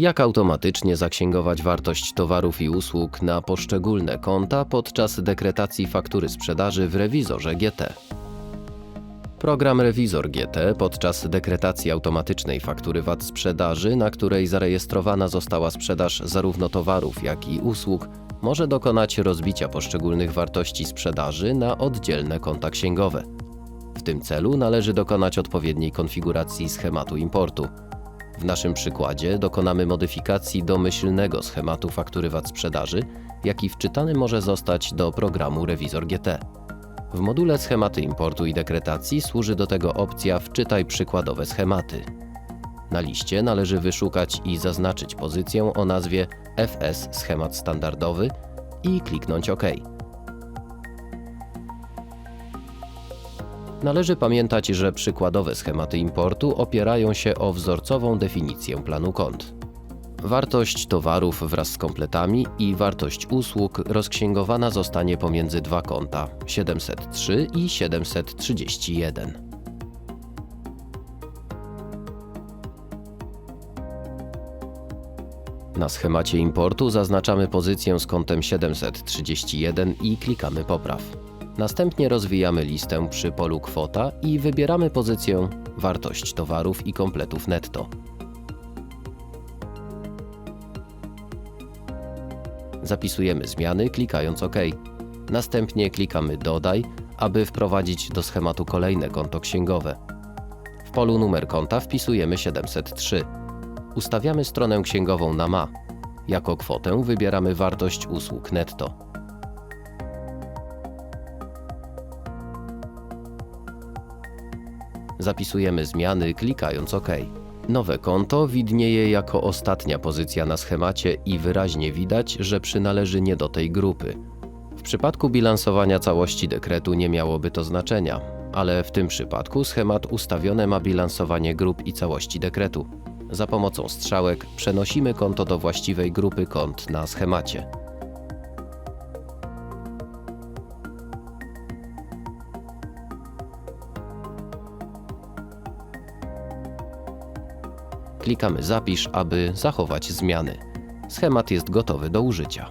Jak automatycznie zaksięgować wartość towarów i usług na poszczególne konta podczas dekretacji faktury sprzedaży w rewizorze GT? Program Rewizor GT podczas dekretacji automatycznej faktury VAT sprzedaży, na której zarejestrowana została sprzedaż zarówno towarów, jak i usług, może dokonać rozbicia poszczególnych wartości sprzedaży na oddzielne konta księgowe. W tym celu należy dokonać odpowiedniej konfiguracji schematu importu. W naszym przykładzie dokonamy modyfikacji domyślnego schematu faktury VAT sprzedaży, jaki wczytany może zostać do programu Rewizor GT. W module Schematy importu i dekretacji służy do tego opcja Wczytaj przykładowe schematy. Na liście należy wyszukać i zaznaczyć pozycję o nazwie FS schemat standardowy i kliknąć OK. Należy pamiętać, że przykładowe schematy importu opierają się o wzorcową definicję planu kont. Wartość towarów wraz z kompletami i wartość usług rozksięgowana zostanie pomiędzy dwa konta 703 i 731. Na schemacie importu zaznaczamy pozycję z kątem 731 i klikamy Popraw. Następnie rozwijamy listę przy polu kwota i wybieramy pozycję Wartość towarów i kompletów netto. Zapisujemy zmiany klikając OK. Następnie klikamy Dodaj, aby wprowadzić do schematu kolejne konto księgowe. W polu numer konta wpisujemy 703. Ustawiamy stronę księgową na ma. Jako kwotę wybieramy wartość usług netto. Zapisujemy zmiany klikając OK. Nowe konto widnieje jako ostatnia pozycja na schemacie i wyraźnie widać, że przynależy nie do tej grupy. W przypadku bilansowania całości dekretu nie miałoby to znaczenia, ale w tym przypadku schemat ustawione ma bilansowanie grup i całości dekretu. Za pomocą strzałek przenosimy konto do właściwej grupy kont na schemacie. Klikamy Zapisz, aby zachować zmiany. Schemat jest gotowy do użycia.